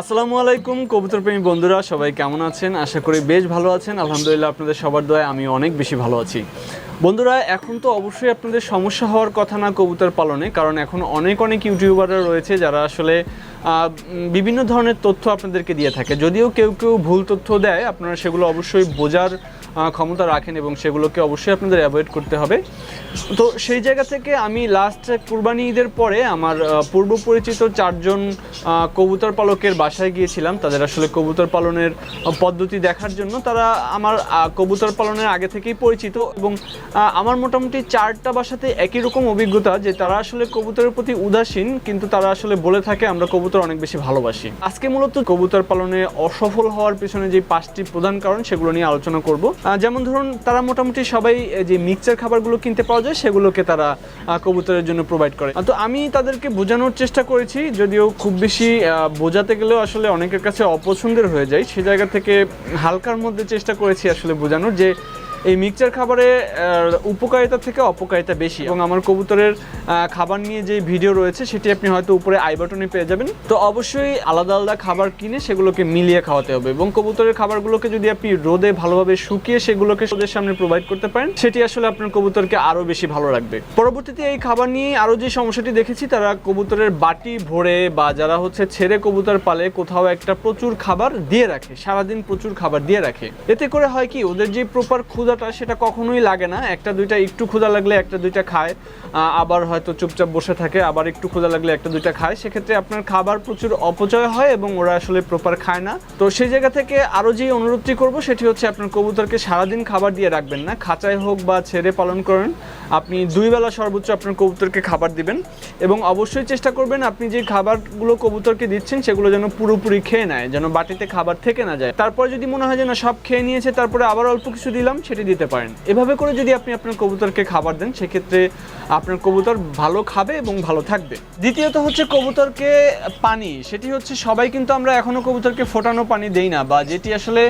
আসসালামু আলাইকুম কবুতর প্রেমী বন্ধুরা, সবাই কেমন আছেন? আশা করি বেশ ভালো আছেন। আলহামদুলিল্লাহ, আপনাদের সবার দয়ায় আমি অনেক বেশি ভালো আছি। বন্ধুরা, এখন তো অবশ্যই আপনাদের সমস্যা হওয়ার কথা না কবুতর পালনে, কারণ এখন অনেক অনেক ইউটিউবাররা রয়েছে যারা আসলে বিভিন্ন ধরনের তথ্য আপনাদেরকে দিয়ে থাকে। যদিও কেউ কেউ ভুল তথ্য দেয়, আপনারা সেগুলো অবশ্যই বোঝার ক্ষমতা রাখেন এবং সেগুলোকে অবশ্যই আপনাদের অ্যাভয়েড করতে হবে। তো সেই জায়গা থেকে আমি লাস্ট কুরবানি ঈদের পরে আমার পূর্ব পরিচিত চারজন কবুতর পালকের বাসায় গিয়েছিলাম। তাদের আসলে কবুতর পালনের পদ্ধতি দেখার জন্য তারা আমার কবুতর পালনের আগে থেকেই পরিচিত এবং আমার মোটামুটি চারটা বাসাতে একই রকম অভিজ্ঞতা যে তারা আসলে কবুতরের প্রতি উদাসীন, কিন্তু তারা আসলে বলে থাকে, আমরা কবুতর অনেক বেশি ভালোবাসি। আজকে মূলত কবুতর পালনে অসফল হওয়ার পিছনে যে পাঁচটি প্রধান কারণ সেগুলো নিয়ে আলোচনা করব। যেমন ধরুন, তারা মোটামুটি সবাই যে মিক্সচার খাবারগুলো কিনতে পাওয়া যায়, সেগুলোকে তারা কবুতরের জন্য প্রোভাইড করে। তো আমি তাদেরকে বোঝানোর চেষ্টা করেছি, যদিও খুব বেশি বোঝাতে গেলেও আসলে অনেকের কাছে অপছন্দের হয়ে যায়। সে জায়গা থেকে হালকার মধ্যে চেষ্টা করেছি আসলে বোঝানোর যে এই মিক্সচার খাবারে উপকারিতা থেকে অপকারিতা বেশি। এবং আমার কবুতরের খাবার নিয়ে যে ভিডিও রয়েছে, সেটি আপনি হয়তো উপরে আই বাটনে পেয়ে যাবেন। তো অবশ্যই আলাদা আলাদা খাবার কিনে সেগুলোকে মিলিয়ে খাওয়াতে হবে এবং কবুতরের খাবারগুলোকে যদি আপনি রোদে ভালোভাবে শুকিয়ে সেগুলোকে ওদের সামনে প্রোভাইড করতে পারেন, সেটি আসলে আপনার কবুতরকে আরও বেশি ভালো রাখবে। পরবর্তীতে এই খাবার নিয়ে আরও যে সমস্যাটি দেখেছি, তারা কবুতরের বাটি ভরে বা যারা হচ্ছে ছেড়ে কবুতর পালে, কোথাও একটা প্রচুর খাবার দিয়ে রাখে, সারাদিন প্রচুর খাবার দিয়ে রাখে। এতে করে হয় কি, ওদের যে প্রপার ক্ষুধাটা সেটা কখনোই লাগে না। একটা দুইটা একটু ক্ষুধা লাগলে একটা দুইটা খায়। আবার হয়তো চুপচাপ বসে থাকে, আবার একটু ক্ষুধা লাগলে একটা দুইটা খায়। সেক্ষেত্রে আপনার খাবার প্রচুর অপচয় হয় এবং ওরা আসলে প্রপার খায় না। তো সেই জায়গা থেকে আরও যে অনুরোধটি করব, সেটি হচ্ছে আপনার কবুতরকে সারাদিন খাবার দিয়ে রাখবেন না। খাঁচায় হোক বা ছেড়ে পালন করেন, আপনি দুই বেলা সর্বোচ্চ আপনার কবুতরকে খাবার দিবেন। এবং অবশ্যই চেষ্টা করবেন আপনি যে খাবারগুলো কবুতরকে দিচ্ছেন, সেগুলো যেন পুরোপুরি খেয়ে নেয়, যেন বাটিতে খাবার থেকে না যায়। তারপরে যদি মনে হয় যে, না, সব খেয়ে নিয়েছে, তারপরে আবার অল্প কিছু দিলাম, সেটি দিতে পারেন। এভাবে করে যদি আপনি আপনার কবুতরকে খাবার দেন, সেক্ষেত্রে আপনার কবুতর ভালো খাবে এবং ভালো থাকবে। দ্বিতীয়ত হচ্ছে কবুতরকে পানি। সেটি হচ্ছে সবাই কিন্তু আমরা এখনও কবুতরকে ফোটানো পানি দেই না বা যেটি আসলে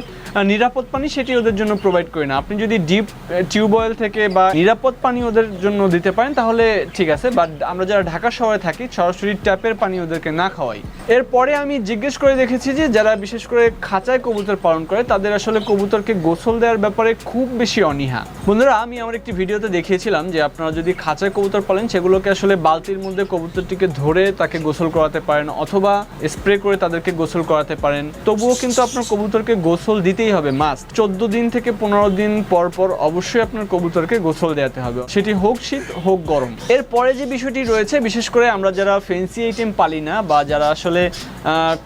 নিরাপদ পানি সেটি ওদের জন্য প্রোভাইড করি না। আপনি যদি ডিপ টিউবওয়েল থেকে বা নিরাপদ পানি ওদের জন্য দিতে পারেন, তাহলে ঠিক আছে। বাট আমরা যারা ঢাকা শহরে থাকি, সরাসরি ট্যাপের পানি ওদেরকে না খাওয়াই। এরপরে আমি জিজ্ঞেস করে দেখেছি যে, যারা বিশেষ করে খাঁচায় কবুতর পালন করে, তাদের আসলে কবুতরকে গোসল দেওয়ার ব্যাপারে খুব বেশি অনীহা। বন্ধুরা, আমি আমার একটি ভিডিওতে দেখিয়েছিলাম যে আপনারা যদি খাঁচায় কবুতর পালেন, সেগুলোকে আসলে বালতির মধ্যে কবুতরটিকে ধরে তাকে গোসল করাতে পারেন অথবা স্প্রে করে তাদেরকে গোসল করাতে পারেন। তবুও কিন্তু আপনার কবুতরকে গোসল দিতেই হবে, মাস্ট। চোদ্দ দিন থেকে পনেরো দিন পর পর অবশ্যই আপনার কবুতরকে গোসল দেওয়াতে হবে। সেটি হোক শীত, হোক গরম। এরপরে যে বিষয়টি রয়েছে, বিশেষ করে আমরা যারা ফেন্সি আইটেম পালি না বা যারা আসলে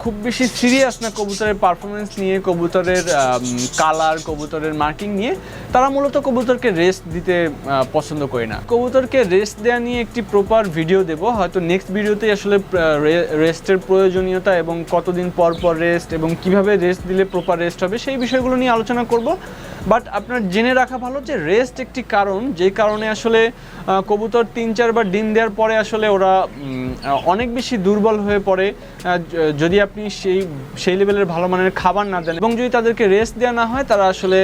খুব বেশি সিরিয়াস না কবুতরের পারফরমেন্স নিয়ে, কবুতরের কালার কবুতরের মার্কিং নিয়ে তারা মূলত কবুতরকে রেস্ট দিতে পছন্দ করে না। কবুতরকে রেস্ট দেওয়া নিয়ে একটি প্রপার ভিডিও দেব। হয়তো নেক্সট ভিডিওতে আসলে রেস্টের প্রয়োজনীয়তা এবং কতদিন পর পর রেস্ট এবং কীভাবে রেস্ট দিলে প্রপার রেস্ট হবে, সেই বিষয়গুলো নিয়ে আলোচনা করব। বাট আপনার জেনে রাখা ভালো যে রেস্ট একটি কারণ, যে কারণে আসলে কবুতর তিন, চারবার ডিম দেওয়ার পরে আসলে ওরা অনেক বেশি দুর্বল হয়ে পড়ে। যদি আপনি সেই সেই লেভেলের ভালো মানের খাবার না দেন এবং যদি তাদেরকে রেস্ট দেওয়া না হয়, তারা আসলে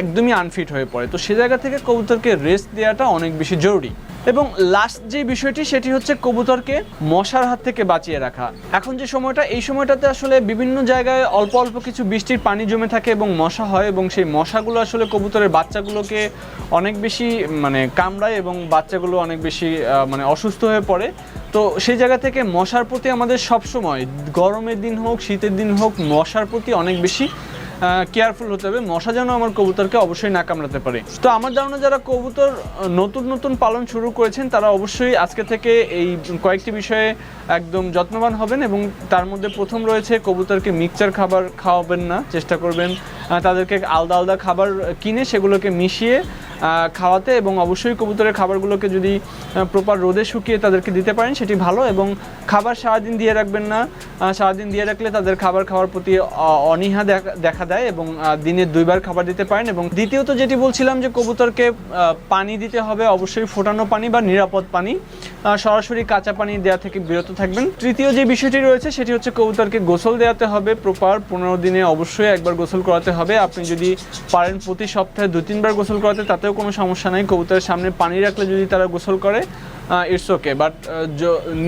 একদমই আনফিট হয়ে পড়ে। তো সে জায়গা থেকে কবুতরকে রেস্ট দেওয়াটা অনেক বেশি জরুরি। এবং লাস্ট যে বিষয়টি, সেটি হচ্ছে কবুতরকে মশার হাত থেকে বাঁচিয়ে রাখা। এখন যে সময়টা, এই সময়টাতে আসলে বিভিন্ন জায়গায় অল্প অল্প কিছু বৃষ্টির পানি জমে থাকে এবং মশা হয় এবং সেই মশাগুলো আসলে কবুতরের বাচ্চাগুলোকে অনেক বেশি মানে কামড়ায় এবং বাচ্চাগুলো অনেক বেশি মানে অসুস্থ হয়ে পড়ে। তো সেই জায়গা থেকে মশার প্রতি আমাদের সবসময়, গরমের দিন হোক, শীতের দিন হোক, মশার প্রতি অনেক বেশি কেয়ারফুল হতে হবে, মশা যেন আমার কবুতরকে অবশ্যই না কামড়াতে পারে। তো আমার ধারণা যারা কবুতর নতুন নতুন পালন শুরু করেছেন, তারা অবশ্যই আজকে থেকে এই কয়েকটি বিষয়ে একদম যত্নবান হবেন এবং তার মধ্যে প্রথম রয়েছে কবুতরকে মিক্সচার খাবার খাওয়াবেন না, চেষ্টা করবেন তাদেরকে আলাদা আলাদা খাবার কিনে সেগুলোকে মিশিয়ে খাওয়াতে এবং অবশ্যই কবুতরের খাবারগুলোকে যদি প্রপার রোদে শুকিয়ে তাদেরকে দিতে পারেন, সেটি ভালো এবং খাবার সারাদিন দিয়ে রাখবেন না। সারাদিন দিয়ে রাখলে তাদের খাবার খাওয়ার প্রতি অনীহা দেখা- দেয় এবং দিনে দুইবার খাবার দিতে পারেন এবং দ্বিতীয়ত যেটি বলছিলাম যে কবুতরকে পানি দিতে হবে, অবশ্যই ফোটানো পানি বা নিরাপদ পানি। সরাসরি কাঁচা পানি দেওয়া থেকে বিরত থাকবেন। তৃতীয় যে বিষয়টি রয়েছে, সেটি হচ্ছে কবুতরকে গোসল দেওয়াতে হবে প্রপার পনেরো দিনে অবশ্যই একবার গোসল করাতে হবে। আপনি যদি পারেন প্রতি সপ্তাহে দু তিনবার গোসল করাতে, তাতেও কোনো সমস্যা নাই। কবুতরের সামনে পানি রাখলে যদি তারা গোসল করে ইটস ওকে বাট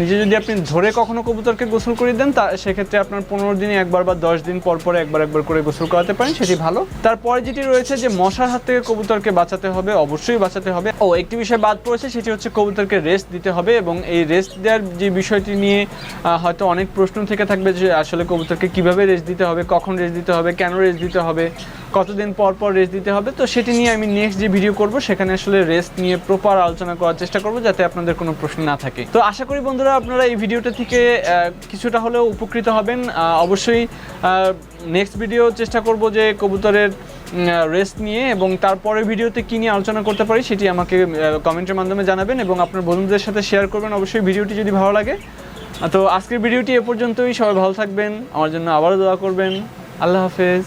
নিজে যদি আপনি ধরে কখনো কবুতরকে গোসল করে দেন, তা সেক্ষেত্রে আপনার পনেরো দিনে একবার বা দশ দিন পর পরে একবার একবার করে গোসল করাতে পারেন, সেটি ভালো। তারপরে যেটি রয়েছে যে মশার হাত থেকে কবুতরকে বাঁচাতে হবে, অবশ্যই বাঁচাতে হবে। ও, একটি বিষয় বাদ পড়েছে, সেটি হচ্ছে কবুতরকে রেস্ট দিতে হবে এবং এই রেস্ট দেওয়ার যে বিষয়টি নিয়ে হয়তো অনেক প্রশ্ন থেকে থাকবে যে আসলে কবুতরকে কীভাবে রেস্ট দিতে হবে, কখন রেস্ট দিতে হবে, কেন রেস্ট দিতে হবে, কতদিন পর পর রেস্ট দিতে হবে, তো সেটি নিয়ে আমি নেক্সট যে ভিডিও করব, সেখানে আসলে রেস্ট নিয়ে প্রপার আলোচনা করার চেষ্টা করব, যাতে আপনাদের কোনো প্রশ্ন না থাকে। তো আশা করি বন্ধুরা আপনারা এই ভিডিওটা থেকে কিছুটা হলেও উপকৃত হবেন। অবশ্যই নেক্সট ভিডিও চেষ্টা করব যে কবুতরের রেস্ট নিয়ে এবং তারপরের ভিডিওতে কী নিয়ে আলোচনা করতে পারি সেটি আমাকে কমেন্টের মাধ্যমে জানাবেন এবং আপনার বন্ধুদের সাথে শেয়ার করবেন। অবশ্যই ভিডিওটি যদি ভালো লাগে তো আজকের ভিডিওটি এ পর্যন্তই। সবাই ভালো থাকবেন। আমার জন্য আবারও দোয়া করবেন। আল্লাহ হাফেজ।